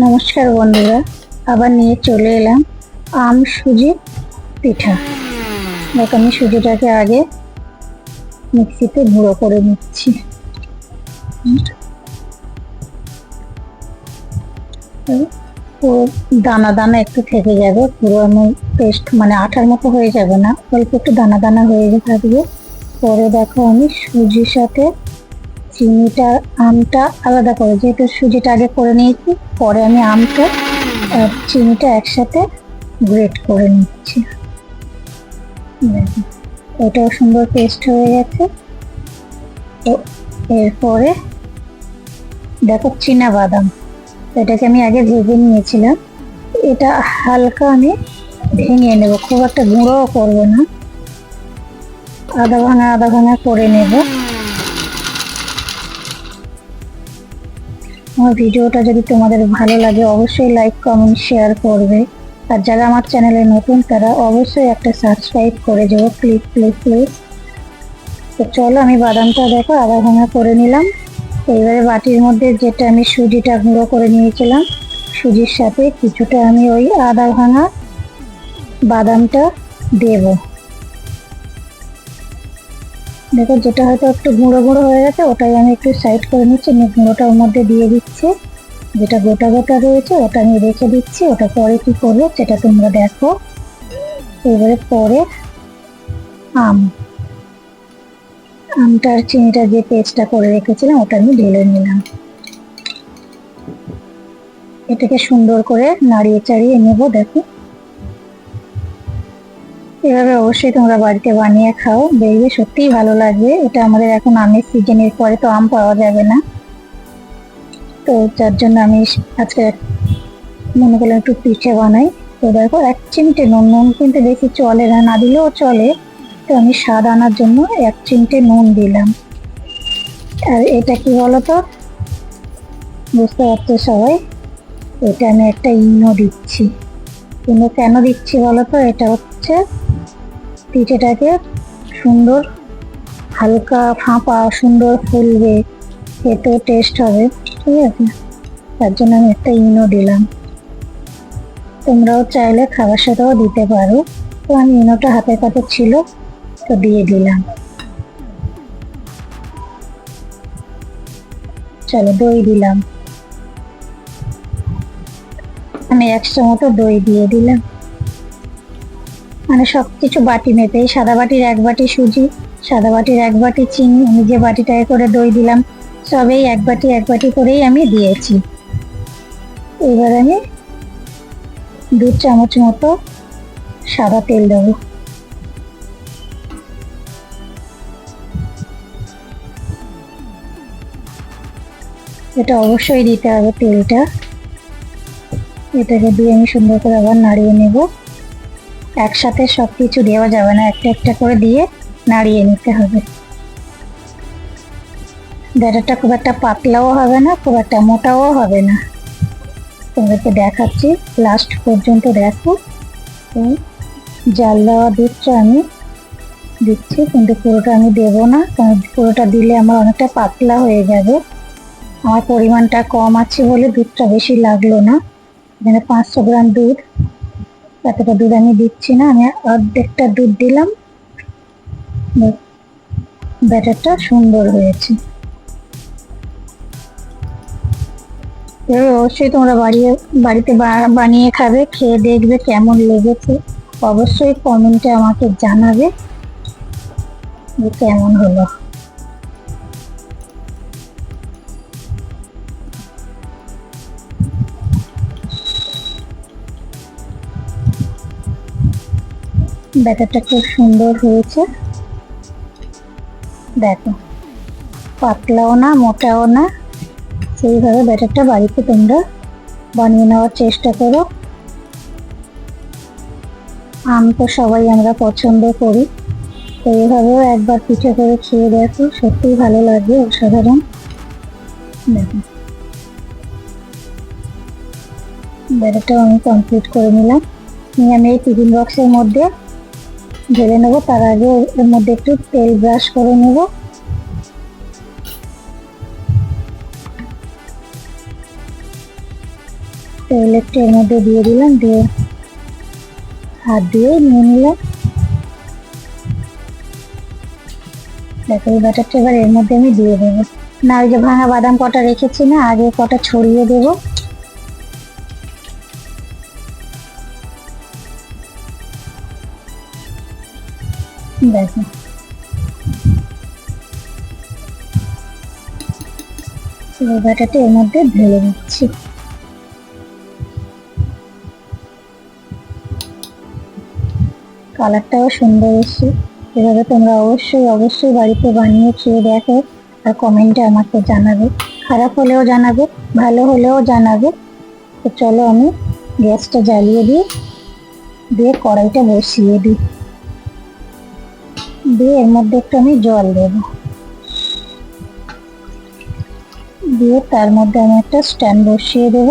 নমস্কার বন্ধুরা, আবার নিয়ে চলে এলাম আম সুজি পিঠা দেখ, আমি সুজিটাকে আগে মিক্সিতে গুঁড়ো করে নিচ্ছি। দানা দানা একটু থেকে যাবে, পুরো আমি পেস্ট মানে আঠার মতো হয়ে যাবে না, অল্প একটু দানা দানা হয়ে থাকবে পরে দেখো আমি সুজির সাথে চিনিটা, আমটা আলাদা করে। যেহেতু সুজিটা আগে করে নিয়েছি, পরে আমি আমটা আর চিনিটা একসাথে গ্রেট করে নিচ্ছি। এটাও সুন্দর পেস্ট হয়ে গেছে। এরপরে দেখো চীনা বাদাম এটাকে আমি আগে ভেজে নিয়েছিলাম। এটা হালকা আমি ভেঙে নেব, খুব একটা গুঁড়োও করব না। আধা ভাঙা আধা ভাঙা করে নেব। আমার ভিডিওটা যদি তোমাদের ভালো লাগে, অবশ্যই লাইক কমেন্ট শেয়ার করবে। আর যারা আমার চ্যানেলে নতুন, তারা অবশ্যই একটা সাবস্ক্রাইব করে যাব প্লিজ প্লিজ প্লিজ তো চলো, আমি বাদামটা দেখো আধা ভাঙা করে নিলাম। এইবারে বাটির মধ্যে যেটা আমি সুজিটা গুঁড়ো করে নিয়েছিলাম, সুজির সাথে কিছুটা আমি ওই আদা ভাঙা বাদামটা দেবো। দেখো যেটা হয়তো একটু গুঁড়ো গুঁড়ো হয়ে গেছে, ওটাই আমি একটু সাইড করে নিচ্ছি, আমি গুঁড়োটা ওর মধ্যে দিয়ে দিচ্ছি। যেটা গোটা গোটা রয়েছে, ওটা আমি রেখে দিচ্ছি, ওটা পরে কি করব সেটা তোমরা দেখো। এবারে পরে আম। আমটার চিনিটা যে পেস্টটা করে রেখেছিলাম, ওটা আমি ঢেলে নিলাম। এটাকে সুন্দর করে নাড়িয়ে চাড়িয়ে নেব, দেখো। এভাবে অবশ্যই তোমরা বাড়িতে বানিয়ে খাও। দেখবে সত্যিই ভালো লাগবে। এটা আমাদের এখন আমের সিজনের পরে তো আম পাওয়া যাবে না। তো যার জন্য আমি আজকে মনে করলাম একটু পিঠে বানাই। তো দেখো, এক চিমটে নুন নুন কিন্তু বেশি চলে না না দিলেও চলে। তো আমি স্বাদ আনার জন্য এক চিমটে নুন দিলাম। আর এটা কি বলতো? বুঝতে পারছ সবাই? এটা আমি একটা ইনো দিচ্ছি। ইনো কেন দিচ্ছি বলতো এটা হচ্ছে পিঠেটাকে সুন্দর, হালকা ফাঁপা, সুন্দর ফুলবে, খেতেও টেস্ট হবে, ঠিক আছে? তার জন্য আমি একটা ইনো দিলাম। তোমরাও চাইলে খাবার সাথেও দিতে পারো। তো আমি ইনোটা হাতের কাছে ছিল, তো দিয়ে দিলাম। চলো দই দিলাম। আমি একশো মতো দই দিয়ে দিলাম। মানে সব কিছু বাটি মেপে সাদা বাটির এক বাটি সুজি, সাদা বাটির এক বাটি চিনি, আমি যে বাটিটায় করে দই দিলাম, সবেই এক বাটি এক বাটি করেই আমি দিয়েছি। এবার আমি দু চামচ মতো সাদা তেল দেবো। এটা অবশ্যই দিতে হবে তেলটা। এটাকে দিয়ে আমি সুন্দর করে আবার নাড়িয়ে নেব। একসাথে সব কিছু দেওয়া যাবে না, একটা একটা করে দিয়ে নাড়িয়ে নিতে হবে। ব্যাটারটা খুব একটা পাতলাও হবে না, খুব একটা মোটাও হবে না। তোমাদেরকে দেখাচ্ছি লাস্ট পর্যন্ত দেখো। জাল দেওয়া দুধটা আমি দিচ্ছি, কিন্তু পুরোটা আমি দেবো না, কারণ পুরোটা দিলে আমার অনেকটা পাতলা হয়ে যাবে। আমার পরিমাণটা কম আছে বলে দুধটা বেশি লাগল না। এখানে পাঁচশো গ্রাম দুধ। এতটা দুধ আমি দিচ্ছি না, আমি অর্ধেকটা দুধ দিলাম। ব্যাটারটা সুন্দর হয়েছে। অবশ্যই তোমরা বাড়িয়ে, বাড়িতে বানিয়ে খাবে, খেয়ে দেখবে কেমন লেগেছে। অবশ্যই কমেন্টে আমাকে জানাবে কেমন হলো। ব্যাটারটা খুব সুন্দর হয়েছে। দেখো, পাতলাও না, মোটাও না। সেইভাবে ব্যাটারটা বাড়িতে তোমরা বানিয়ে নেওয়ার চেষ্টা করো। আম তো সবাই আমরা পছন্দ করি। তো এইভাবেও একবার পিঠে করে খেয়ে দেখো, সত্যিই ভালো লাগবে অসাধারণ। দেখো, ব্যাটারটাও আমি কমপ্লিট করে নিলাম। নিয়ে আমি এই টিফিন বক্সের মধ্যে ঢেলে নেব, তার আগে এর মধ্যে একটু তেল ব্রাশ করে নেব। তেল একটু এর মধ্যে দিয়ে দিলাম, দিয়ে হাত দিয়ে নিয়ে নিলাম। দেখো, এই ব্যাটারটা এবার এর মধ্যে আমি দিয়ে দেবো। না, ওই যে ভাঙা বাদাম কটা রেখেছি না, আগে কটা ছড়িয়ে দেবো। এর মধ্যে ঢেলে দিচ্ছি। কালারটাও সুন্দর এসছে। এভাবে তোমরা অবশ্যই অবশ্যই বাড়িতে বানিয়ে খেয়ে দেখো আর কমেন্টে আমাকে জানাবে। খারাপ হলেও জানাবে, ভালো হলেও জানাবে। তো চলো আমি গ্যাসটা জ্বালিয়ে দিই, দিয়ে কড়াইটা বসিয়ে দিই। দিয়ে এর মধ্যে একটু আমি জল দেব। দিয়ে তার মধ্যে আমি একটা স্ট্যান্ড বসিয়ে দেব।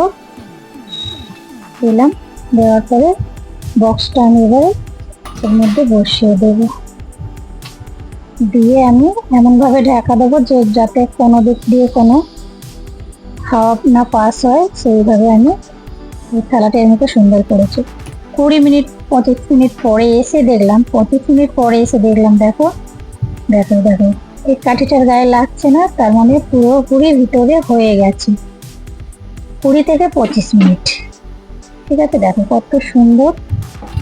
দিলাম। দেওয়ার পরে বক্সটা আমি এবারে এর মধ্যে বসিয়ে দেব। দিয়ে আমি এমনভাবে ঢাকা দেবো যে যাতে কোনো দিক দিয়ে কোনো হাওয়া না পাস হয়, সেইভাবে আমি থালাটা মধ্যে সুন্দর করেছি। কুড়ি মিনিট, পঁচিশ মিনিট পরে এসে দেখলাম, পঁচিশ মিনিট পরে এসে দেখলাম, দেখো দেখো দেখো, এই কাঠিটার গায়ে লাগছে না, তার মানে পুরোপুরি ভিতরে হয়ে গেছে। কুড়ি থেকে পঁচিশ মিনিট। ঠিক আছে, দেখো কত সুন্দর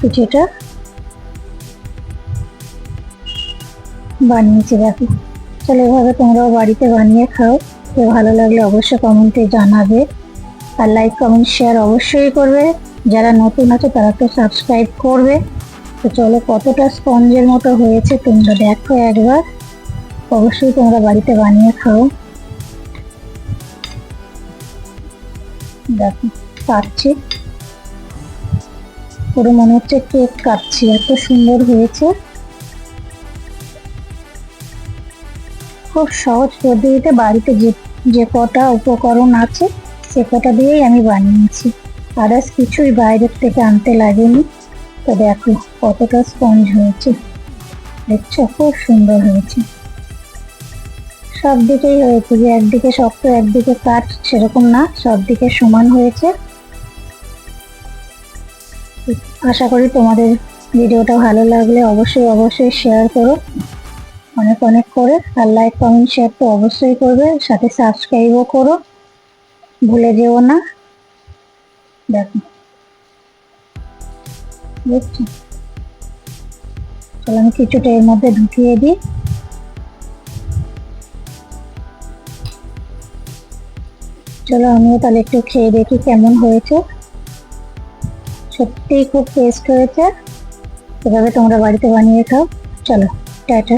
কিছুটা বানিয়েছি, দেখো। চলো এভাবে তোমরাও বাড়িতে বানিয়ে খাও। তো ভালো লাগলে অবশ্যই কমেন্টে জানাবে। আর লাইক কমেন্ট শেয়ার অবশ্যই করবে। যারা নতুন আছে, তারা তো সাবস্ক্রাইব করবে। তো চলো, কতটা স্পঞ্জের মতো হয়েছে তোমরা দেখো একবার। অবশ্যই তোমরা বাড়িতে বানিয়ে খাও। দেখো, কাটছি। পুরো মনে হচ্ছে কেক কাটছি, এত সুন্দর হয়েছে। খুব সহজ পদ্ধতিতে বাড়িতে যে যে কটা উপকরণ আছে, সে কটা দিয়েই আমি বানিয়েছি। আদার্স কিছুই বাইরের থেকে আনতে লাগেনি। তো দেখো কতটা স্পঞ্জ হয়েছে? দেখছ, খুব সুন্দর হয়েছে। সব দিকেই হয়েছে যে একদিকে শক্ত, একদিকে কাঠ, সেরকম না, সব দিকে সমান হয়েছে। আশা করি তোমাদের ভিডিওটা ভালো লাগলে অবশ্যই অবশ্যই শেয়ার করো। অনেক অনেক করে। আর লাইক কমেন্ট শেয়ার তো অবশ্যই করবে। সাথে সাবস্ক্রাইবও করো। ভুলে যেও না। দেখো। দেখছ? চলো আমি কিছুটা এর মধ্যে ঢুকিয়ে দিই। চলো আমিও তাহলে একটু খেয়ে দেখি কেমন হয়েছে। সত্যিই খুব টেস্ট হয়েছে। এভাবে তোমরা বাড়িতে বানিয়ে খাও। চলো, টাটা।